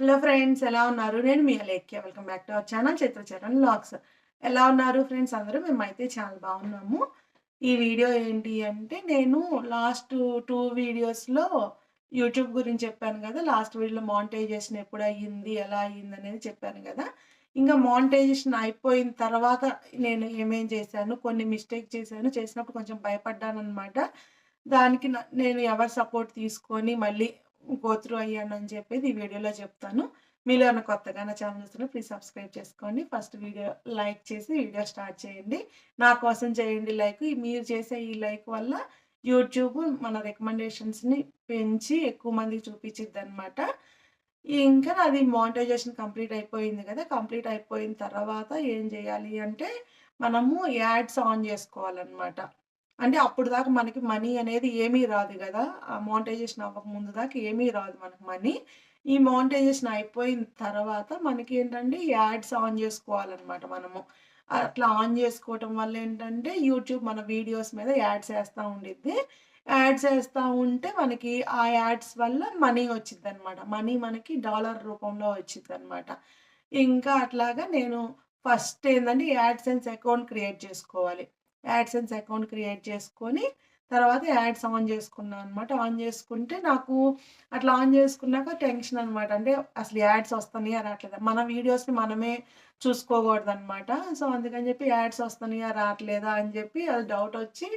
Hello friends ఎలా ఉన్నారు? నేను మీ Alekhya. Welcome back to our channel Chitracharan lakhs ఎలా ఉన్నారు ఫ్రెండ్స్ అందరూ? మేమైతే చాలా బాగున్నాము. ఈ వీడియో ఏంటి అంటే నేను లాస్ట్ టూ వీడియోస్లో యూట్యూబ్ గురించి చెప్పాను కదా. లాస్ట్ వీడియోలో మానిటైజేషన్ ఎప్పుడు అయ్యింది ఎలా అయ్యింది అనేది చెప్పాను కదా. ఇంకా మానిటైజేషన్ అయిపోయిన తర్వాత నేను ఏమేం చేశాను కొన్ని మిస్టేక్ చేశాను చేసినప్పుడు కొంచెం భయపడ్డాను అనమాట దానికి న- నేను ఎవరి సపోర్ట్ తీసుకొని మళ్ళీ గోత్రూ అయ్యాను అని చెప్పేది ఈ వీడియోలో చెప్తాను. మీరు ఏమైనా కొత్తగా నా ఛానల్ చూస్తున్నా ప్లీజ్ సబ్స్క్రైబ్ చేసుకోండి. ఫస్ట్ వీడియో లైక్ చేసి వీడియో స్టార్ట్ చేయండి. నా కోసం చేయండి లైక్. మీరు చేసే ఈ లైక్ వల్ల యూట్యూబ్ మన రికమెండేషన్స్ని పెంచి ఎక్కువ మందికి చూపించిద్ది అనమాట ఇంకా అది మానిటైజేషన్ కంప్లీట్ అయిపోయింది కదా కంప్లీట్ అయిపోయిన తర్వాత ఏం చేయాలి అంటే మనము యాడ్స్ ఆన్ చేసుకోవాలన్నమాట. అంటే అప్పుడు దాకా మనకి మనీ అనేది ఏమీ రాదు కదా. ఆ మోనిటైజేషన్ అవ్వక ముందు దాకా ఏమీ రాదు మనకి మనీ ఈ మోనిటైజేషన్ అయిపోయిన తర్వాత మనకి ఏంటంటే యాడ్స్ ఆన్ చేసుకోవాలన్నమాట మనము. అట్లా ఆన్ చేసుకోవటం వల్ల ఏంటంటే యూట్యూబ్ మన వీడియోస్ మీద యాడ్స్ వేస్తూ ఉండిద్ది. యాడ్స్ వేస్తూ ఉంటే మనకి ఆ యాడ్స్ వల్ల మనీ వచ్చింది అనమాట మనీ మనకి డాలర్ రూపంలో వచ్చింది అనమాట ఇంకా అట్లాగా నేను ఫస్ట్ ఏంటంటే యాడ్సెన్స్ అకౌంట్ క్రియేట్ చేసుకోవాలి. యాడ్సెన్స్ అకౌంట్ క్రియేట్ చేసుకొని తర్వాత యాడ్స్ ఆన్ చేసుకున్నాను అనమాట ఆన్ చేసుకుంటే నాకు అట్లా ఆన్ చేసుకున్నాక టెన్షన్ అనమాట అంటే అసలు యాడ్స్ వస్తున్నాయా రావట్లేదా? మన వీడియోస్ని మనమే చూసుకోకూడదు అనమాట సో అందుకని చెప్పి యాడ్స్ వస్తున్నాయా రావట్లేదా అని చెప్పి అది డౌట్ వచ్చి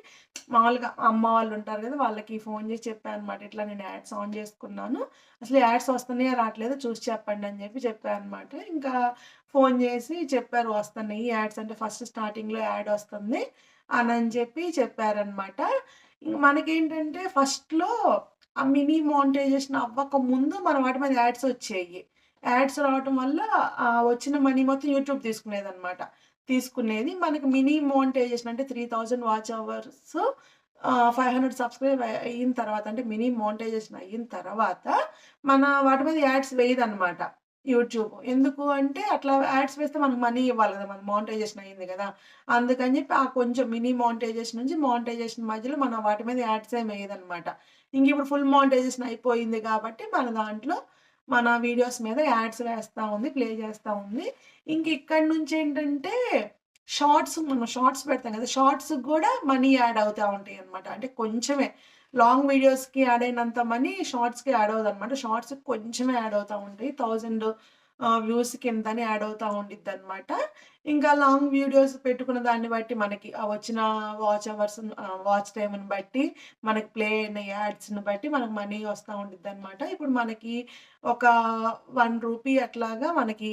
మామూలుగా అమ్మ వాళ్ళు ఉంటారు కదా వాళ్ళకి ఫోన్ చేసి చెప్పాను అనమాట ఇట్లా నేను యాడ్స్ ఆన్ చేసుకున్నాను. అసలు యాడ్స్ వస్తున్నాయా రావట్లేదా చూసి చెప్పండి అని చెప్పి చెప్పాను అనమాట ఇంకా ఫోన్ చేసి చెప్పారు వస్తున్నాయి. యాడ్స్ అంటే ఫస్ట్ స్టార్టింగ్లో యాడ్ వస్తుంది. అని అని చెప్పి చెప్పారనమాట ఇంక మనకేంటంటే ఫస్ట్లో ఆ మినీ మానిటైజేషన్ అవ్వక ముందు మన వాటి మీద యాడ్స్ వచ్చాయి. యాడ్స్ రావటం వల్ల వచ్చిన మనీ మొత్తం యూట్యూబ్ తీసుకునేది అనమాట తీసుకునేది మనకి మినీ మానిటైజేషన్ అంటే three thousand watch hours five hundred subscribe అయిన తర్వాత అంటే మినీ మానిటైజేషన్ అయిన తర్వాత మన వాటి మీద యాడ్స్ వేయదు అనమాట యూట్యూబ్. ఎందుకు అంటే అట్లా యాడ్స్ వేస్తే మనకు మనీ ఇవ్వాలి కదా మన మానిటైజేషన్ అయ్యింది కదా. అందుకని చెప్పి ఆ కొంచెం మినీ మానిటైజేషన్ నుంచి మానిటైజేషన్ మధ్యలో మన వాటి మీద యాడ్స్ ఏం వేయదనమాట ఇంక ఇప్పుడు ఫుల్ మానిటైజేషన్ అయిపోయింది కాబట్టి మన దాంట్లో మన వీడియోస్ మీద యాడ్స్ వేస్తూ ఉంది ప్లే చేస్తూ ఉంది. ఇంక ఇక్కడ నుంచి ఏంటంటే షార్ట్స్ మనం షార్ట్స్ పెడతాం కదా షార్ట్స్ కూడా మనీ యాడ్ అవుతూ ఉంటాయి అనమాట అంటే కొంచెమే. లాంగ్ వీడియోస్కి యాడ్ అయినంత మనీ షార్ట్స్కి యాడ్ అవుతుంది అనమాట షార్ట్స్ కొంచెమే యాడ్ అవుతూ ఉంటాయి థౌజండ్ వ్యూస్ కిందని యాడ్ అవుతూ ఉండిద్ది అనమాట ఇంకా లాంగ్ వీడియోస్ పెట్టుకున్న దాన్ని బట్టి మనకి వచ్చిన వాచ్ అవర్స్ వాచ్ టైంని బట్టి మనకి ప్లే అయిన యాడ్స్ని బట్టి మనకు మనీ వస్తూ ఉండిద్ది అనమాట ఇప్పుడు మనకి ఒక వన్ రూపీ అట్లాగా మనకి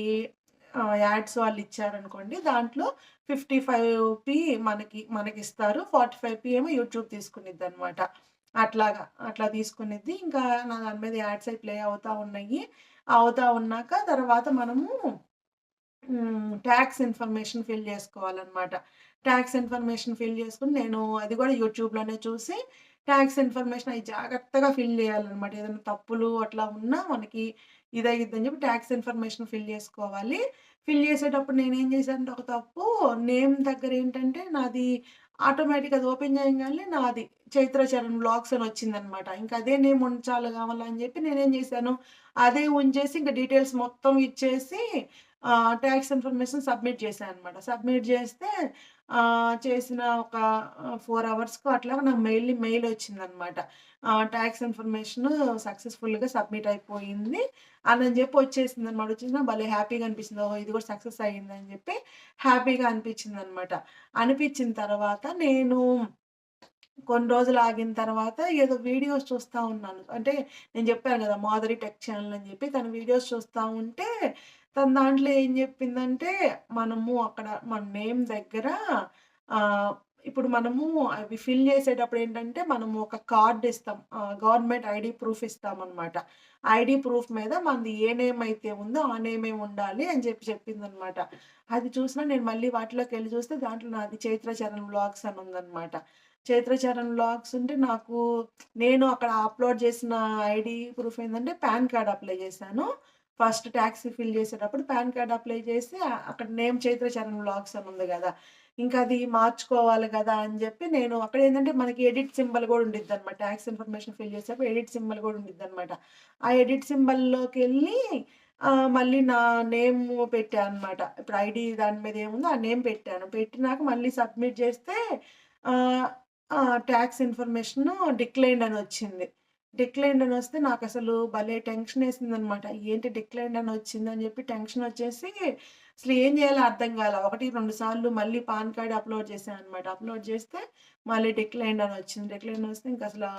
యాడ్స్ వాళ్ళు ఇచ్చారనుకోండి దాంట్లో ఫిఫ్టీ ఫైవ్ పీ మనకి మనకి ఇస్తారు ఫార్టీ ఫైవ్ పీ ఏమో యూట్యూబ్ తీసుకునిద్ది అనమాట అట్లాగా అట్లా తీసుకునేది. ఇంకా నా దాని మీద యాడ్స్ అయి ప్లే అవుతా ఉన్నాయి. అవుతా ఉన్నాక తర్వాత మనము ట్యాక్స్ ఇన్ఫర్మేషన్ ఫిల్ చేసుకోవాలన్నమాట. ట్యాక్స్ ఇన్ఫర్మేషన్ ఫిల్ చేసుకుని నేను అది కూడా యూట్యూబ్లోనే చూసి ట్యాక్స్ ఇన్ఫర్మేషన్ అవి జాగ్రత్తగా ఫిల్ చేయాలన్నమాట. ఏదైనా తప్పులు అట్లా ఉన్నా మనకి ఇదయ్యిద్దని చెప్పి ట్యాక్స్ ఇన్ఫర్మేషన్ ఫిల్ చేసుకోవాలి. ఫిల్ చేసేటప్పుడు నేనేం చేశానంటే ఒక తప్పు. నేమ్ దగ్గర ఏంటంటే నాది ఆటోమేటిక్ అది ఓపెన్ చేయగానే నాది చైత్ర చరణ్ బ్లాగ్స్ అని వచ్చిందనమాట. ఇంకా అదే నేమ్ ఉంచాలి కావాలని చెప్పి నేనేం చేశాను అదే ఉంచేసి ఇంకా డీటెయిల్స్ మొత్తం ఇచ్చేసి ట్యాక్స్ ఇన్ఫర్మేషన్ సబ్మిట్ చేశాను అనమాట సబ్మిట్ చేస్తే చేసిన ఒక ఫోర్ అవర్స్కు అట్లా నాకు మెయిల్ మెయిల్ వచ్చిందనమాట ట్యాక్స్ ఇన్ఫర్మేషన్ సక్సెస్ఫుల్గా సబ్మిట్ అయిపోయింది. అని అని చెప్పి వచ్చేసింది అనమాట వచ్చేసిన భలే హ్యాపీగా అనిపించింది ఓహో ఇది కూడా సక్సెస్ అయ్యింది అని చెప్పి హ్యాపీగా అనిపించింది అనమాట అనిపించిన తర్వాత నేను కొన్ని రోజులు ఆగిన తర్వాత ఏదో వీడియోస్ చూస్తూ ఉన్నాను. అంటే నేను చెప్పాను కదా మాధురి టెక్ ఛానల్ అని చెప్పి తన వీడియోస్ చూస్తూ ఉంటే తన దాంట్లో ఏం చెప్పిందంటే మనము అక్కడ మన నేమ్ దగ్గర ఇప్పుడు మనము అవి ఫిల్ చేసేటప్పుడు ఏంటంటే మనము ఒక కార్డ్ ఇస్తాం. గవర్నమెంట్ ఐడి ప్రూఫ్ ఇస్తాం అనమాట ఐడి ప్రూఫ్ మీద మనది ఏ నేమ్ అయితే ఉందో ఆ నేమే ఉండాలి అని చెప్పి చెప్పిందనమాట అది చూసినా నేను మళ్ళీ వాటిలోకి వెళ్ళి చూస్తే దాంట్లో నాది చైత్రచరణ్ బ్లాగ్స్ అని ఉందన్నమాట. చైత్రచరణ్ బ్లాగ్స్ ఉంటే నాకు నేను అక్కడ అప్లోడ్ చేసిన ఐడి ప్రూఫ్ ఏంటంటే పాన్ కార్డ్ అప్లై చేశాను. ఫస్ట్ ట్యాక్సీ ఫిల్ చేసేటప్పుడు పాన్ కార్డ్ అప్లై చేసి అక్కడ నేమ్ చైత్ర చరణ్ బ్లాగ్స్ అని ఉంది కదా ఇంకా అది మార్చుకోవాలి కదా అని చెప్పి నేను అక్కడ ఏంటంటే మనకి ఎడిట్ సింబల్ కూడా ఉండిద్ది అనమాట ట్యాక్స్ ఇన్ఫర్మేషన్ ఫిల్ చేసేటప్పుడు ఎడిట్ సింబల్ కూడా ఉండిద్ది అనమాట ఆ ఎడిట్ సింబల్లోకి వెళ్ళి మళ్ళీ నా నేమ్ పెట్టాను అనమాట. ఇప్పుడు ఐడి దాని మీద ఏముందో ఆ నేమ్ పెట్టాను. పెట్టినాక మళ్ళీ సబ్మిట్ చేస్తే ట్యాక్స్ ఇన్ఫర్మేషన్ డిక్లైన్ అని వచ్చింది. డిక్లైన్డ్ అని వస్తే నాకు అసలు భలే టెన్షన్ వేసిందనమాట ఏంటి డిక్లైన్డ్ అని వచ్చిందని చెప్పి టెన్షన్ వచ్చేసి అసలు ఏం చేయాలో అర్థం కాల. 1, 2 సార్లు మళ్ళీ పాన్ కార్డ్ అప్‌లోడ్ చేశాను అనమాట అప్‌లోడ్ చేస్తే మళ్ళీ డిక్లైన్డ్ అని వచ్చింది. డిక్లైన్ వస్తే ఇంక అసలు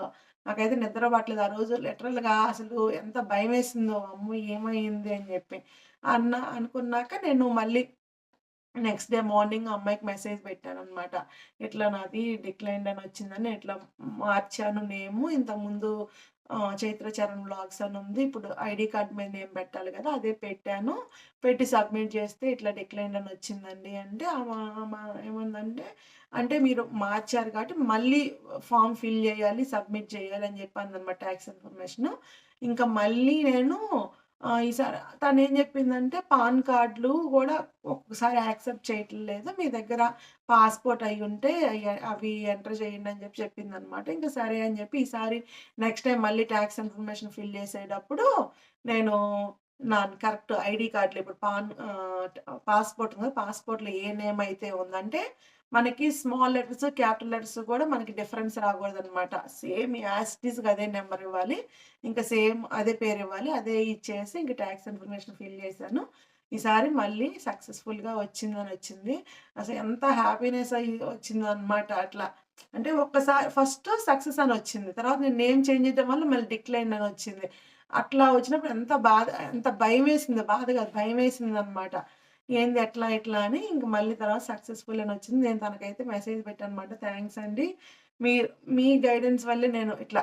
నాకైతే నిద్ర పట్టలేదు. ఆ రోజు లిటరల్‌గా అసలు ఎంత భయమేసిందో అమ్మో! ఏమైంది అని చెప్పి. అన్న అనుకున్నాక నేను మళ్ళీ నెక్స్ట్ డే మార్నింగ్ ఆ అమ్మాయికి మెసేజ్ పెట్టాను అనమాట ఇట్లా నాది డిక్లైన్డ్ అని వచ్చిందని ఇట్లా మార్చాను నేము. ఇంతకుముందు చైత్రచరణ్ చైత్ర చరణ్ అని ఉంది. ఇప్పుడు ఐడి కార్డ్ మీద నేమ్ పెట్టాలి కదా! అదే పెట్టాను. పెట్టి సబ్మిట్ చేస్తే ఇట్లా డిక్లైన్ అని వచ్చిందండి అంటే ఆమ ఏమందంటే, అంటే మీరు మార్చారు కాబట్టి మళ్ళీ ఫామ్ ఫిల్ చేయాలి, సబ్మిట్ చేయాలి అని చెప్పాను అనమాట టాక్స్ ఇన్ఫర్మేషన్ ఇంకా మళ్ళీ నేను ఈసారి ఏం చెప్పిందంటే పాన్ కార్డులు కూడా ఒక్కొక్కసారి యాక్సెప్ట్ చేయట్లేదు. మీ దగ్గర పాస్‌పోర్ట్ అయి ఉంటే అవి ఎంటర్ చేయండి అని చెప్పి అనమాట ఇంకా సరే అని చెప్పి ఈసారి నెక్స్ట్ టైం మళ్ళీ ట్యాక్స్ ఇన్ఫర్మేషన్ ఫిల్ చేసేటప్పుడు నేను నా కరెక్ట్ ఐడి కార్డులు ఇప్పుడు పాన్ పాస్‌పోర్ట్ ఉంది. పాస్‌పోర్ట్‌లో ఏ నేమ్ అయితే ఉందంటే మనకి స్మాల్ లెటర్స్, క్యాపిటల్ లెటర్స్ కూడా మనకి డిఫరెన్స్ రాకూడదనమాట. సేమ్ యాజ్ అదే నెంబర్ ఇవ్వాలి. ఇంకా సేమ్ అదే పేరు ఇవ్వాలి. అదే ఇచ్చేసి ఇంకా ట్యాక్స్ ఇన్ఫర్మేషన్ ఫిల్ చేశాను. ఈసారి మళ్ళీ సక్సెస్‌ఫుల్‌గా వచ్చిందని వచ్చింది. అసలు ఎంత హ్యాపీనెస్ అయ్యి వచ్చిందనమాట అట్లా. అంటే ఒక్కసారి ఫస్ట్ సక్సెస్ అని వచ్చింది. తర్వాత నేను నేమ్ చేంజ్ చేయడం వల్ల మళ్ళీ డిక్లైన్ అని వచ్చింది. అట్లా వచ్చినప్పుడు ఎంత బాధ ఎంత భయం వేసింది బాధ కాదు భయం వేసిందనమాట ఏంది ఎట్లా ఇట్లా అని ఇంక మళ్ళీ తర్వాత సక్సెస్‌ఫుల్ అని వచ్చింది. నేను తనకైతే మెసేజ్ పెట్టాననమాట. థ్యాంక్స్ అండి. మీరు మీ గైడెన్స్ వల్లే నేను ఇట్లా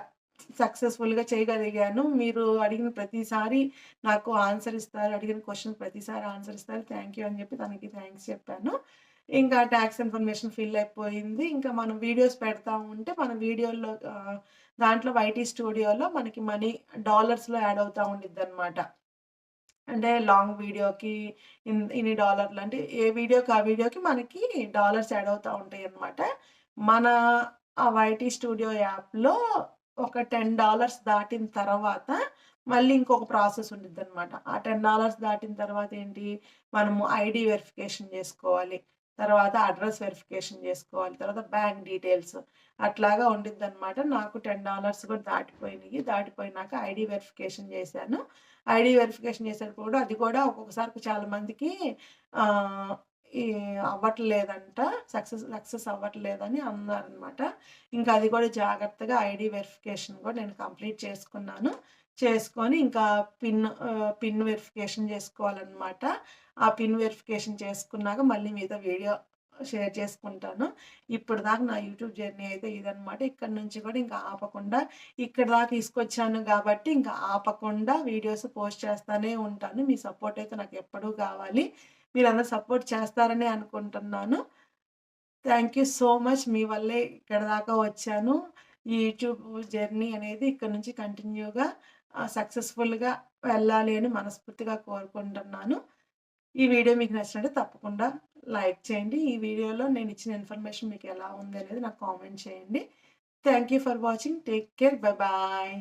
సక్సెస్‌ఫుల్‌గా చేయగలిగాను. మీరు అడిగిన ప్రతిసారి నాకు ఆన్సర్ ఇస్తారు. అడిగిన క్వశ్చన్ ప్రతిసారి ఆన్సర్ ఇస్తారు. థ్యాంక్ యూ అని చెప్పి తనకి థ్యాంక్స్ చెప్పాను. ఇంకా ట్యాక్స్ ఇన్ఫర్మేషన్ ఫిల్ అయిపోయింది. ఇంకా మనం వీడియోస్ పెడతా ఉంటే మన వీడియోలో దాంట్లో వైటీ స్టూడియోలో మనకి మనీ డాలర్స్‌లో యాడ్ అవుతూ ఉండిద్ది అనమాట అంటే లాంగ్ వీడియోకి ఇన్ ఇన్ని డాలర్లు అంటే ఏ వీడియోకి ఆ వీడియోకి మనకి డాలర్స్ యాడ్ అవుతూ ఉంటాయి అనమాట మన ఆ వైటీ స్టూడియో యాప్‌లో ఒక $10 దాటిన తర్వాత మళ్ళీ ఇంకొక ప్రాసెస్ ఉంటుంది అనమాట ఆ $10 దాటిన తర్వాత ఏంటి? మనము ఐడీ వెరిఫికేషన్ చేసుకోవాలి. తర్వాత అడ్రస్ వెరిఫికేషన్ చేసుకోవాలి. తర్వాత బ్యాంక్ డీటెయిల్స్ అట్లాగా ఉండిద్దనమాట. నాకు $10 కూడా దాటిపోయినాయి దాటిపోయినాక ఐడి వెరిఫికేషన్ చేశాను. ఐడి వెరిఫికేషన్ చేసేటప్పుడు కూడా అది కూడా ఒక్కొక్కసారి చాలా మందికి అవ్వట్లేదంట. సక్సెస్ సక్సెస్ అవ్వట్లేదని అన్నారనమాట. ఇంకా అది కూడా జాగ్రత్తగా ఐడి వెరిఫికేషన్ కూడా నేను కంప్లీట్ చేసుకున్నాను. చేసుకొని ఇంకా పిన్ పిన్ వెరిఫికేషన్ చేసుకోవాలనమాట. ఆ పిన్ వెరిఫికేషన్ చేసుకున్నాక మళ్ళీ మీతో వీడియో షేర్ చేసుకుంటాను. ఇప్పటిదాకా నా యూట్యూబ్ జర్నీ అయితే ఇదనమాట. ఇక్కడి నుంచి కూడా ఇంకా ఆపకుండా ఇక్కడి దాకా తీసుకొచ్చాను కాబట్టి ఇంకా ఆపకుండా వీడియోస్ పోస్ట్ చేస్తూనే ఉంటాను. మీ సపోర్ట్ అయితే నాకు ఎప్పుడూ కావాలి. మీరందరూ సపోర్ట్ చేస్తారనే అనుకుంటున్నాను. Thank you so much. మీ వల్లే ఇక్కడి దాకా వచ్చాను. ఈ యూట్యూబ్ జర్నీ అనేది ఇక్కడ నుంచి కంటిన్యూగా సక్సెస్‌ఫుల్‌గా వెళ్ళాలి అని మనస్ఫూర్తిగా కోరుకుంటున్నాను. ఈ వీడియో మీకు నచ్చినట్టు తప్పకుండా లైక్ చేయండి. ఈ వీడియోలో నేను ఇచ్చిన ఇన్ఫర్మేషన్ మీకు ఎలా ఉంది అనేది నాకు కామెంట్ చేయండి. Thank you for watching. Take care. Bye bye.